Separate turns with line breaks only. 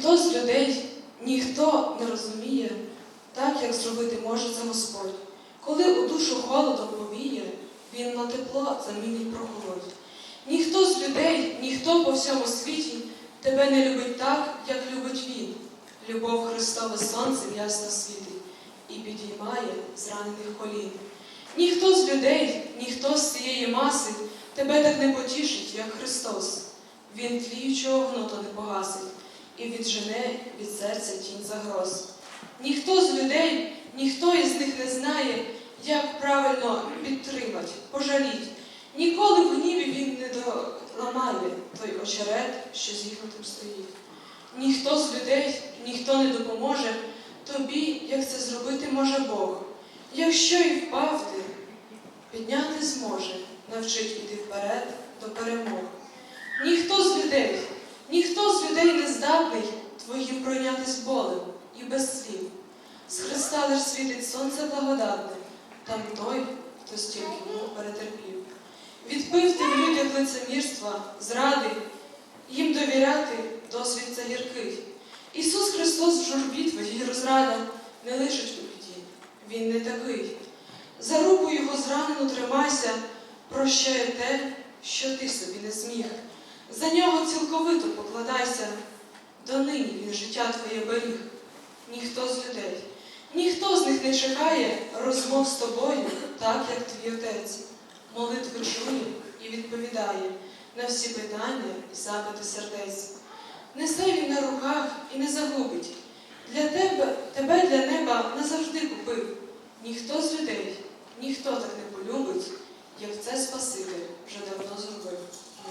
Ніхто з людей, ніхто не розуміє так, як зробити може це Господь. Коли у душу холодом повіє, він на тепло замінить прохолодь. Ніхто з людей, ніхто по всьому світі тебе не любить так, як любить він. Любов Христове сонцем ясно світить і підіймає зранених колін. Ніхто з людей, ніхто з цієї маси тебе так не потішить, як Христос. Він тліючого гноту не погасить і віджене від серця тінь загроз. Ніхто з людей, ніхто із них не знає, як правильно підтримати, пожаліть. Ніколи в гніві він не доламає той очерет, що зігнутим стоїть. Ніхто з людей, ніхто не допоможе тобі, як це зробити може Бог. Якщо і впав ти, підняти зможе, навчить іти вперед до перемог. Ніхто з людей, людей не здатний твоїм пройнятись болем і без слів. З Христа лиш світить сонце благодатне, там той, хто стільки мук перетерпів. Відпив ти в людях лицемірства, зради, їм довіряти досвід це гіркий. Ісус Христос в журбі твоїй розрада не лишить у біді, Він не такий. За руку його зранену тримайся, прощає те, що ти собі не зміг. За нього цілковито покладайся, донині він життя твоє беріг. Ніхто з людей, ніхто з них не чекає розмов з тобою, так як твій отець. Молитви чує і відповідає на всі питання і запити сердець. Несе він на руках і не загубить. Для тебе, тебе для неба назавжди купив. Ніхто з людей, ніхто так не полюбить, як це Спаситель.